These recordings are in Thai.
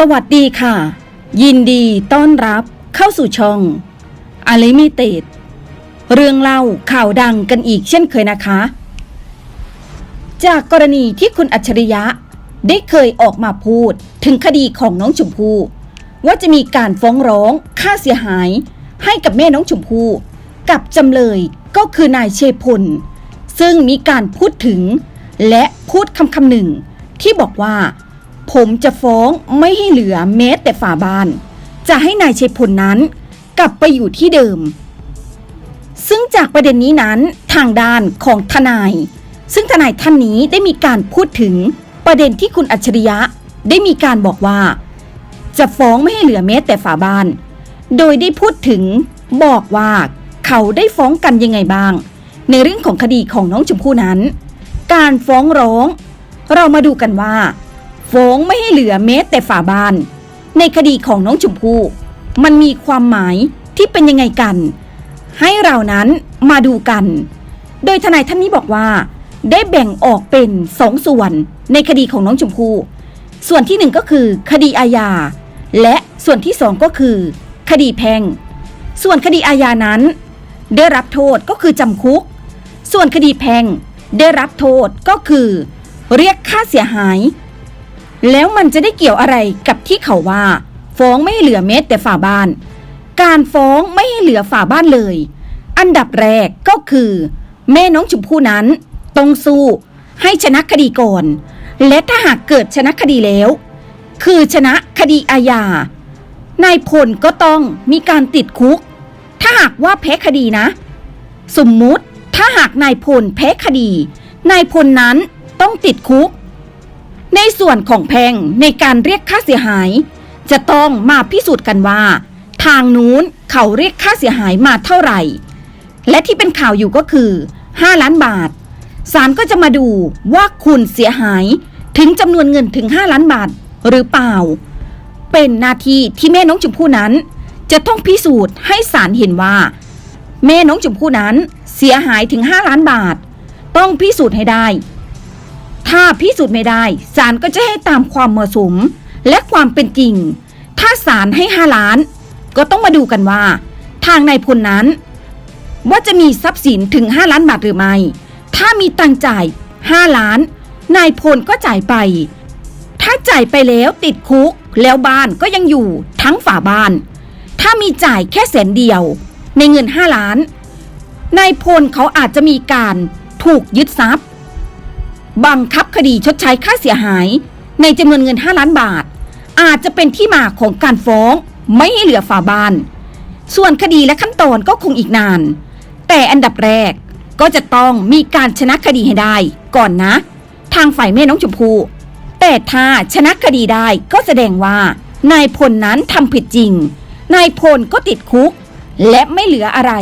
สวัสดีค่ะ ยินดีต้อนรับเข้าสู่ช่องอ l ลิมิเต็ดเรื่องเล่าข่าวดังกันอีกเช่นเคยนะคะ จากกรณีที่คุณอัจฉริยะได้เคยออกมาพูดถึงคดีของน้องชมพู่ว่าจะมีการฟ้องร้องค่าเสียหายให้กับแม่น้องชมพู่กับจำเลยก็คือนายเชยพล ซึ่งมีการพูดถึงและพูดคำคำหนึ่งที่บอกว่า ผมจะฟ้องไม่ให้เหลือแม้แต่ฝาบาน จะให้นายเชยพลนั้น กลับไปอยู่ที่เดิม ซึ่งจากประเด็นนี้นั้นทางด้านของทนาย ซึ่งทนายท่านนี้ได้มีการพูดถึงประเด็นที่คุณอัจฉริยะได้มีการบอกว่า จะฟ้องไม่ให้เหลือแม้แต่ฝาบ้าน โดยได้พูดถึงบอกว่าเขาได้ฟ้องกันยังไงบ้าง ในเรื่องของคดีของน้องชมพู่นั้น การฟ้องร้อง เรามาดูกันว่า ฟ้องไม่ให้เหลือแม้แต่ฝาบาน ในคดีของน้องชมพู่มันมีความหมายที่เป็นยังไงกัน ให้เรานั้นมาดูกัน โดยทนายท่านนี้บอกว่า ได้แบ่งออกเป็นสองส่วนในคดีของน้องชมพู่ส่วนที่หนึ่งก็คือคดีอาญาและส่วนที่สองก็คือ คดีแพ่งส่วนคดีอาญานั้น ได้รับโทษก็คือจำคุก ส่วนคดีแพ่งได้รับโทษก็คือ เรียกค่าเสียหาย แล้วมันจะได้เกี่ยวอะไรกับที่เขาว่า ฟ้องไม่เหลือเม็ดแต่ฝาบ้าน การฟ้องไม่ให้เหลือฝาบ้านเลย อันดับแรกก็คือ แม่น้องชมพู่นั้น ต้องสู้ ให้ชนะคดีก่อน และถ้าหากเกิดชนะคดีแล้ว คือชนะคดีอาญานายพลก็ต้องมีการติดคุก ถ้าหากว่าแพ้คดีนะ สมมุติถ้าหากนายพลแพ้คดี นายพลนั้นต้องติดคุก ในส่วนของแพงในการเรียกค่าเสียหาย จะต้องมาพิสูจน์กันว่า ทางนู้นเขาเรียกค่าเสียหายมาเท่าไหร่ และที่เป็นข่าวอยู่ก็คือ 5 ล้านบาทศาลก็จะมาดูว่าคุณเสียหายถึงจำนวนเงินถึง 5 ล้านบาทหรือเปล่า เป็นหน้าที่ที่แม่น้องชมพู่นั้น จะต้องพิสูจน์ให้ศาลเห็นว่า แม่น้องชมพู่นั้นเสียหายถึง 5 ล้านบาท ต้องพิสูจน์ให้ได้ ถ้าพิสูจน์ไม่ได้ศาลก็จะให้ตามความเหมาะสม และความเป็นจริง ถ้าศาลให้5ล้าน ก็ต้องมาดูกันว่า ทางนายพลนั้น ว่าจะมีทรัพย์สินถึง 5 ล้านบาทหรือไม่ ถ้ามีตังจ่าย 5 ล้าน นายพลก็จ่ายไป ถ้าจ่ายไปแล้วติดคุกแล้วบ้านก็ยังอยู่ทั้งฝาบ้าน ถ้ามีจ่ายแค่แสนเดียว ในเงิน 5 ล้าน นายพลเขาอาจจะมีการถูกยึดทรัพย์ บังคับคดีชดใช้ค่าเสียหาย ในจำนวนเงิน 5 ล้านบาท อาจจะเป็นที่มาของการฟ้องไม่ให้เหลือฝาบ้าน ส่วนคดีและขั้นตอนก็คงอีกนาน แต่อันดับแรกก็จะต้องมีการชนะคดีให้ได้ ก่อนนะ ทางฝ่ายแม่น้องชมพู่แต่ถ้าชนะคดีได้ก็แสดงว่านายพลนั้นทำผิดจริง นายพลก็ติดคุก และไม่เหลืออะไร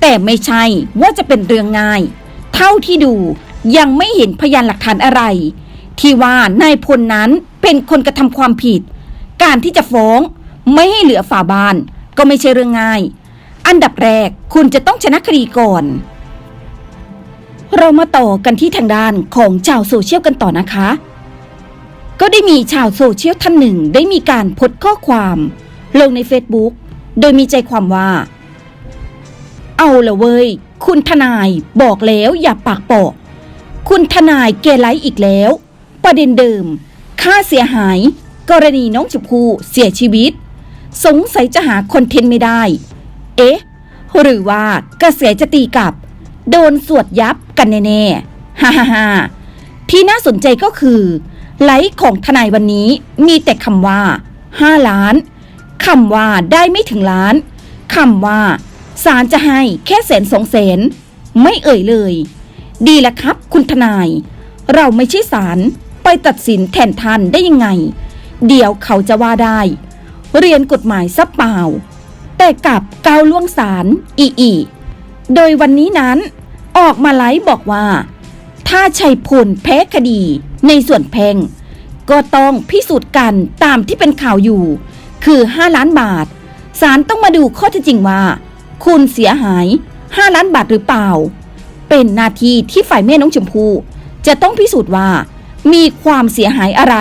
แต่ไม่ใช่ว่าจะเป็นเรื่องง่าย เท่าที่ดู ยังไม่เห็นพยานหลักฐานอะไร ที่ว่านายพลนั้นเป็นคนกระทำความผิด การที่จะฟ้องไม่ให้เหลือฝาบาน ก็ไม่ใช่เรื่องง่าย อันดับแรกคุณจะต้องชนะคดีก่อน เรามาต่อกันที่ทางด้านของชาวโซเชียลกันต่อนะคะ ก็ได้มีชาวโซเชียลท่านหนึ่งได้มีการพสต์ข้อความ ลงใน Facebook โดยมีใจความว่า เอาละเว้ย คุณทนายบอกแล้วอย่าปากเปอก คุณทนายเกไลอีกแล้ว ประเด็นเดิม ค่าเสียหาย กรณีน้องชมพู่เสียชีวิต สงสัยจะหาคอนเทนต์ไม่ได้ เอ๊ะ หรือว่ากระแสจะตีกลับ โดนสวดยับกันแน่ๆฮ่าฮ่าฮ่าที่น่าสนใจก็คือ ไลฟ์ของทนายวันนี้มีแต่คำว่า 5 ล้านคำว่าได้ไม่ถึงล้านคำว่าศาลจะให้แค่แสนสองแสนไม่เอ่ยเลย ดีแล้วครับ คุณทนาย เราไม่ใช่ศาลไปตัดสินแทนท่านได้ยังไง เดี๋ยวเขาจะว่าได้ เรียนกฎหมายซับเปล่า แต่กับก้าวล่วงศาลอีอีโดยวันนี้นั้น ออกมาไลฟ์บอกว่า ถ้าชัยพลแพ้คดีในส่วนแพงก็ต้องพิสูจน์กันตามที่เป็นข่าวอยู่ คือ 5 ล้านบาทศาลต้องมาดูข้อเท็จจริงว่า คุณเสียหาย 5 ล้านบาทหรือเปล่า เป็นหน้าที่ที่ฝ่ายแม่น้องชมพู่จะต้องพิสูจน์ว่า มีความเสียหายอะไร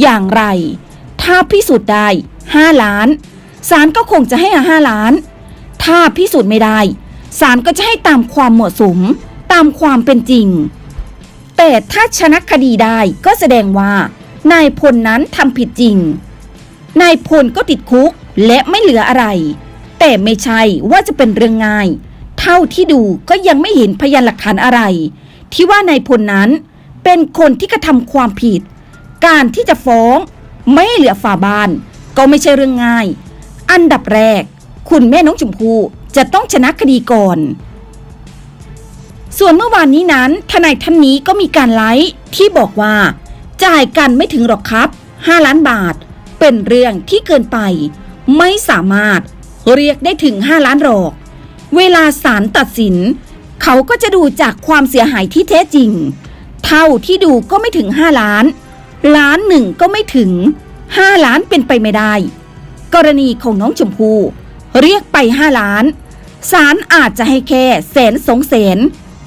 อย่างไร ถ้าพิสูจน์ได้ 5 ล้านศาลก็คงจะให้ห้าล้าน ถ้าพิสูจน์ไม่ได้ศาลก็จะให้ตามความเหมาะสม ตามความเป็นจริง แต่ถ้าชนะคดีได้ก็แสดงว่า นายพลนั้นทำผิดจริง นายพลก็ติดคุกและไม่เหลืออะไร แต่ไม่ใช่ว่าจะเป็นเรื่องง่าย ท่าที่ดูก็ยังไม่เห็นพยานหลักฐานอะไร ที่ว่านายพลนั้นเป็นคนที่กระทำความผิด การที่จะฟ้องไม่เหลือฝาบาน ก็ไม่ใช่เรื่องง่าย อันดับแรก คุณแม่น้องชมพู่จะต้องชนะคดีก่อน ส่วนเมื่อวานนี้นั้น ทนายท่านนี้ก็มีการไลฟ์ที่บอกว่า จ่ายกันไม่ถึงหรอกครับ 5 ล้านบาท เป็นเรื่องที่เกินไป ไม่สามารถเรียกได้ถึง 5 ล้านหรอก เวลาศาลตัดสิน เขาก็จะดูจากความเสียหายที่แท้จริง เท่าที่ดูก็ไม่ถึง 5 ล้าน ล้านหนึ่งก็ไม่ถึง 5 ล้านเป็นไปไม่ได้ กรณีของน้องชมพู่เรียกไป 5 ล้านศาลอาจจะให้แค่แสนสองแสน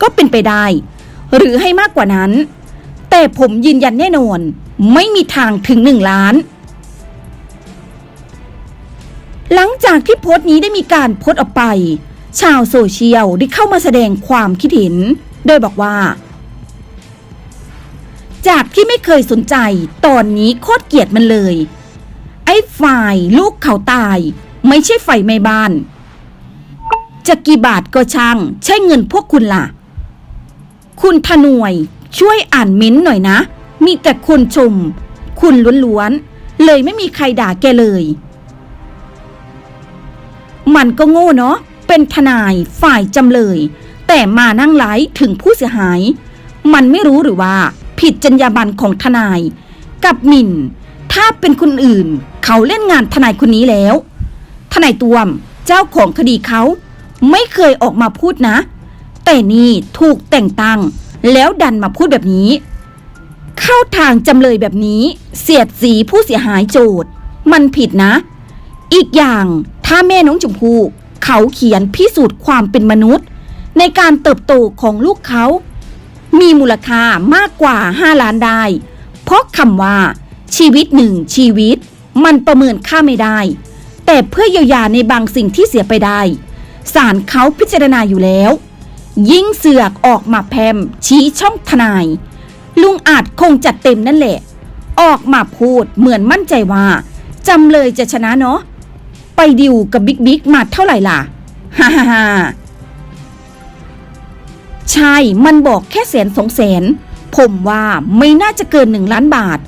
ก็เป็นไปได้ หรือให้มากกว่านั้น แต่ผมยืนยันแน่นอน ไม่มีทางถึง1ล้าน หลังจากที่โพสต์นี้ได้มีการโพสต์ออกไป ชาวโซเชียลได้เข้ามาแสดงความคิดเห็น โดยบอกว่า จากที่ไม่เคยสนใจตอนนี้โคตรเกลียดมันเลย ไอ้ฝ่ายลูกเขาตาย ไม่ใช่ไฟไม้บ้านจะกี่บาทก็ช่าง ใช่เงินพวกคุณล่ะ คุณทนวยช่วยอ่านเม้นหน่อยนะ มีแต่คนชม คุณล้วนๆ เลยไม่มีใครด่าแกเลย มันก็โง่เนาะ เป็นทนายฝ่ายจำเลย แต่มานั่งไลฟ์ถึงผู้เสียหาย มันไม่รู้หรือว่า ผิดจรรยาบรรณของทนาย กับหมิ่น ถ้าเป็นคนอื่น เขาเล่นงานทนายคนนี้แล้ว ทนายตวมเจ้าของคดีเขาไม่เคยออกมาพูดนะ แต่นี่ถูกแต่งตั้ง แล้วดันมาพูดแบบนี้ เข้าทางจำเลยแบบนี้ เสียดสีผู้เสียหายโจทย์ มันผิดนะ อีกอย่างถ้าแม่น้องชมพู่ เขาเขียนพิสูจน์ความเป็นมนุษย์ ในการเติบโตของลูกเขา มีมูลค่ามากกว่า 5 ล้านได้ เพราะคำว่า ชีวิตหนึ่งชีวิต มันประเมินค่าไม่ได้ แต่เพื่อเยียวยาในบางสิ่งที่เสียไปได้ศาลเขาพิจารณาอยู่แล้ว ยิ่งเสือกออกมาแพมชี้ช่องทนาย ลุงอาจคงจัดเต็มนั่นแหละ ออกมาพูดเหมือนมั่นใจว่าจำเลยจะชนะเนาะ ไปดิวกับบิ๊กบิ๊กมาเท่าไหร่ล่ะ ฮ่าฮ่าฮ่าใช่ มันบอกแค่แสนสองแสน ผมว่าไม่น่าจะเกินหนึ่งล้านบาท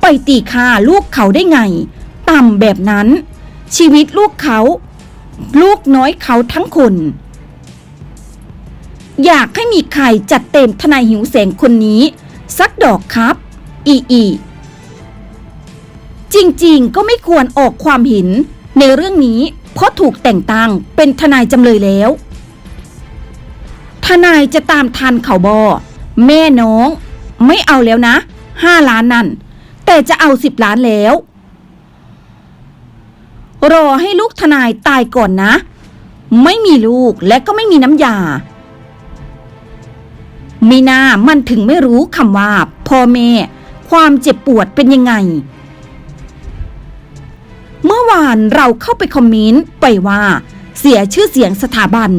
ไปตีค่าลูกเขาได้ไง ต่ำแบบนั้น ชีวิตลูกเขา ลูกน้อยเขาทั้งคน อยากให้มีใครจัดเต็มทนายหิวแสงคนนี้ สักดอกครับ อีอีจริงๆ ก็ไม่ควรออกความเห็น ในเรื่องนี้เพราะถูกแต่งตั้งเป็นทนายจำเลยแล้ว ทนายจะตามทันเขาบอแม่น้อง ไม่เอาแล้วนะห้าล้านนั่น แต่จะเอาสิบล้านแล้ว รอให้ลูกทนายตายก่อนนะ ไม่มีลูกและก็ไม่มีน้ำยามีนามันถึงไม่รู้คำว่าพ่อแม่ ความเจ็บปวดเป็นยังไง เมื่อวานเราเข้าไปคอมเมนต์ไปว่า เสียชื่อเสียงสถาบัน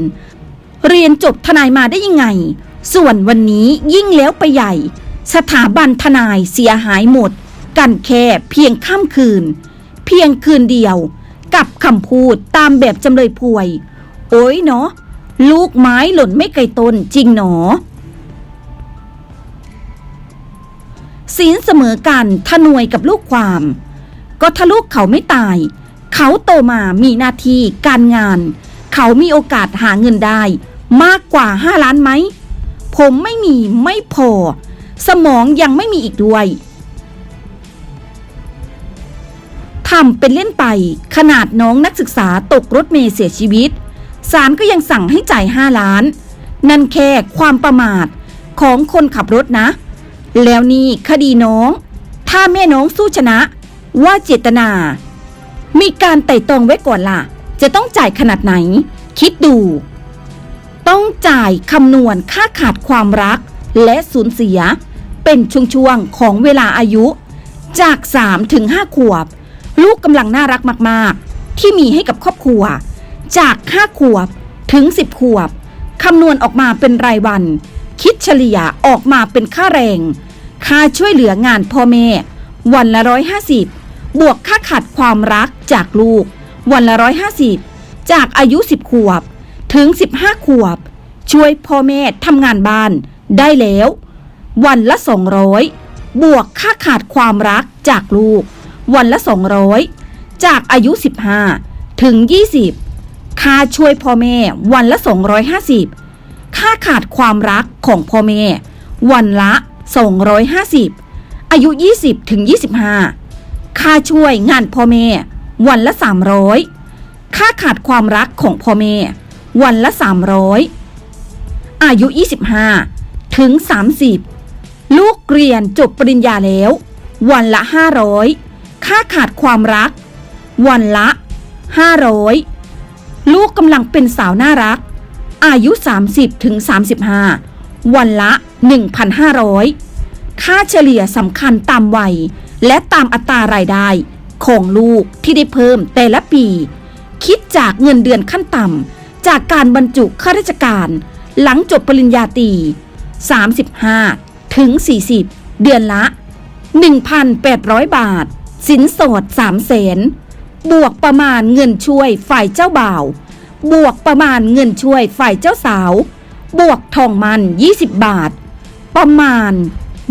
เรียนจบทนายมาได้ยังไง ส่วนวันนี้ยิ่งแล้วไปใหญ่ สถาบันทนายเสียหายหมด กันแค่เพียงค่ำคืน เพียงคืนเดียว กับคำพูดตามแบบจำเลยพวย โอ้ยเนาะลูกไม้หล่นไม่ไกลต้นจริงหนอศีลเสมอกันทนวยกับลูกความ ก็ถ้าลูกเขาไม่ตาย เขาโตมามีหน้าที่การงาน เขามีโอกาสหาเงินได้ มากกว่า5ล้านไหม ผมไม่มีไม่พอ สมองยังไม่มีอีกด้วยทำเป็นเล่นไปขนาดน้องนักศึกษาตกรถเมล์เสียชีวิตศาลก็ยังสั่งให้จ่าย5ล้าน นั่นแค่ความประมาทของคนขับรถนะ แล้วนี่คดีน้อง ถ้าแม่น้องสู้ชนะ ว่าเจตนา มีการไต่ตองไว้ก่อนล่ะ จะต้องจ่ายขนาดไหน คิดดู ต้องจ่ายคำนวณค่าขาดความรักและสูญเสีย เป็นช่วงๆของเวลาอายุ จาก3ถึง5ขวบ ลูกกำลังน่ารักมากๆ ที่มีให้กับครอบครัว จาก5ขวบถึง 10 ขวบคำนวณออกมาเป็นรายวัน คิดเฉลี่ยออกมาเป็นค่าแรง ค่าช่วยเหลืองานพ่อแม่ วันละร้อยห้าสิบ บวกค่าขาดความรักจากลูก วันละร้อยห้าสิบจากอายุ 10 ขวบ ถึง 15 ขวบ ช่วยพ่อแม่ทำงานบ้าน ได้แล้ว วันละ 200 บวกค่าขาดความรักจากลูก วันละ 200 จากอายุ 15 ถึง 20 ค่าช่วยพ่อแม่วันละ 250 ค่าขาดความรักของพ่อแม่ วันละ 250 อายุ 20 ถึง 25 ค่าช่วยงานพ่อแม่ วันละ 300 ค่าขาดความรักของพ่อแม่ วันละ 300 อายุ 25 ถึง 30 ลูกเรียนจบปริญญาแล้ว วันละ 500 ค่าขาดความรัก วันละ 500 ลูกกำลังเป็นสาวน่ารัก อายุ 30ถึง35 วันละ 1,500 ค่าเฉลี่ยสำคัญตามวัย และตามอัตรารายได้ของลูกที่ได้เพิ่มแต่ละปี คิดจากเงินเดือนขั้นต่ำจากการบรรจุข้าราชการ หลังจบปริญญาตรี35 ถึง 40 เดือนละ 1,800 บาท สินสอด3แสนบวกประมาณเงินช่วยฝ่ายเจ้าบ่าว บวกประมาณเงินช่วยฝ่ายเจ้าสาว บวกทองมัน 20 บาท ประมาณ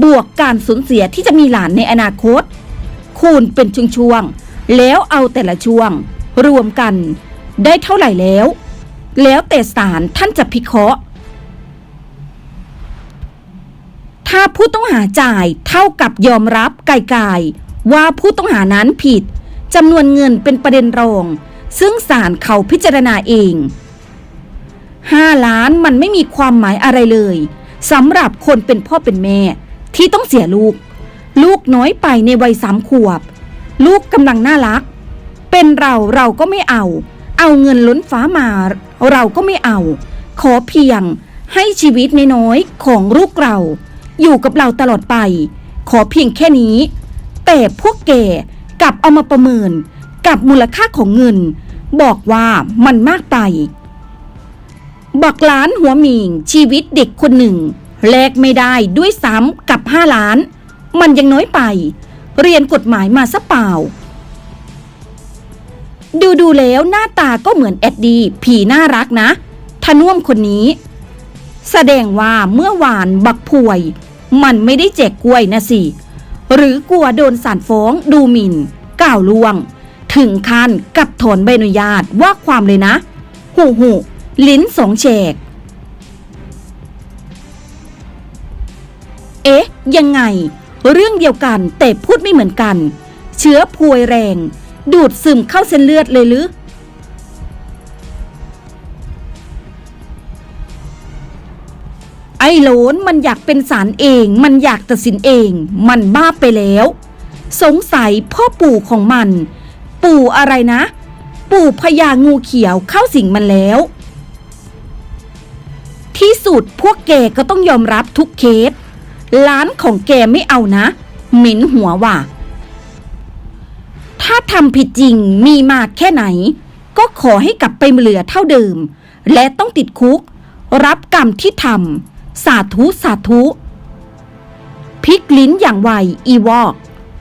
บวกการสูญเสียที่จะมีหลานในอนาคต คูณเป็นช่วงๆ แล้วเอาแต่ละช่วง รวมกันได้เท่าไหร่แล้ว แล้วแต่ศาลท่านจะพิเคราะห์ ถ้าผู้ต้องหาจ่ายเท่ากับยอมรับไกลๆว่าผู้ต้องหานั้นผิดจำนวนเงินเป็นประเด็นรอง ซึ่งศาลเขาพิจารณาเอง5ล้านมันไม่มีความหมายอะไรเลยสำหรับคนเป็นพ่อเป็นแม่ ที่ต้องเสียลูก ลูกน้อยไปในวัยสามขวบ ลูกกำลังน่ารัก เป็นเราเราก็ไม่เอา เอาเงินล้นฟ้ามา เราก็ไม่เอา ขอเพียงให้ชีวิตน้อยของลูกเรา อยู่กับเราตลอดไป ขอเพียงแค่นี้ แต่พวกแกกลับเอามาประเมินกับมูลค่าของเงิน บอกว่ามันมากไป บักล้านหัวหมิงชีวิตเด็กคนหนึ่ง แลกไม่ได้ด้วยซ้ำกับห้าล้าน มันยังน้อยไป เรียนกฎหมายมาซะเปล่า ดูดูแล้วหน้าตาก็เหมือนแอดดี ผีน่ารักนะทน่วมคนนี้ แสดงว่าเมื่อวานบักพวย มันไม่ได้แจกกล้วยนะสิ หรือกลัวโดนสารฟ้องดูหมิน่นก่าวลวง ถึงขั้นกับถอนใบอนุญาตว่าความเลยนะ หูหูลิ้นสองแฉก เอ๊ะ ยังไง เรื่องเดียวกันแต่พูดไม่เหมือนกัน เชื้อพวยแรง ดูดซึมเข้าเส้นเลือดเลยหรือไอ้โหลนมันอยากเป็นสารเอง มันอยากตัดสินเอง มันบ้าไปแล้ว สงสัยพ่อปู่ของมัน ปู่อะไรนะ ปู่พญางูเขียวเข้าสิงมันแล้ว ที่สุดพวกแกก็ต้องยอมรับทุกเคส ร้านของแกไม่เอานะ หม็นหัวว่ะถ้าทำผิดจริงมีมากแค่ไหน ก็ขอให้กลับไปเหลือเท่าเดิม และต้องติดคุก รับกรรมที่ทำสาธุสาธุพลิกลิ้นอย่างไวอีวอก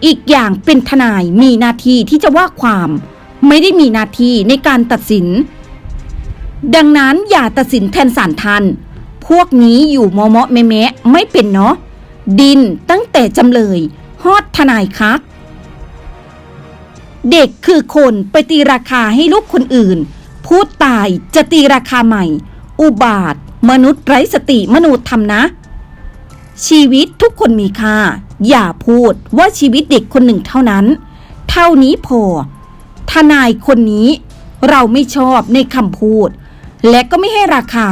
อีกอย่างเป็นทนายมีหน้าที่ที่จะว่าความ ไม่ได้มีหน้าที่ในการตัดสิน ดังนั้นอย่าตัดสินแทนศาลท่านพวกนี้อยู่มอมะแมะแมะไม่เป็นเนาะ ดินตั้งแต่จำเลยฮอดทนายคัก เด็กคือคนไปตีราคาให้ลูกคนอื่น พูดตายจะตีราคาใหม่ อุบาท มนุษย์ไร้สติมนุษย์ทำนะ ชีวิตทุกคนมีค่า อย่าพูดว่าชีวิตเด็กคนหนึ่งเท่านั้น เท่านี้พอ ทนายคนนี้ เราไม่ชอบในคำพูด และก็ไม่ให้ราคา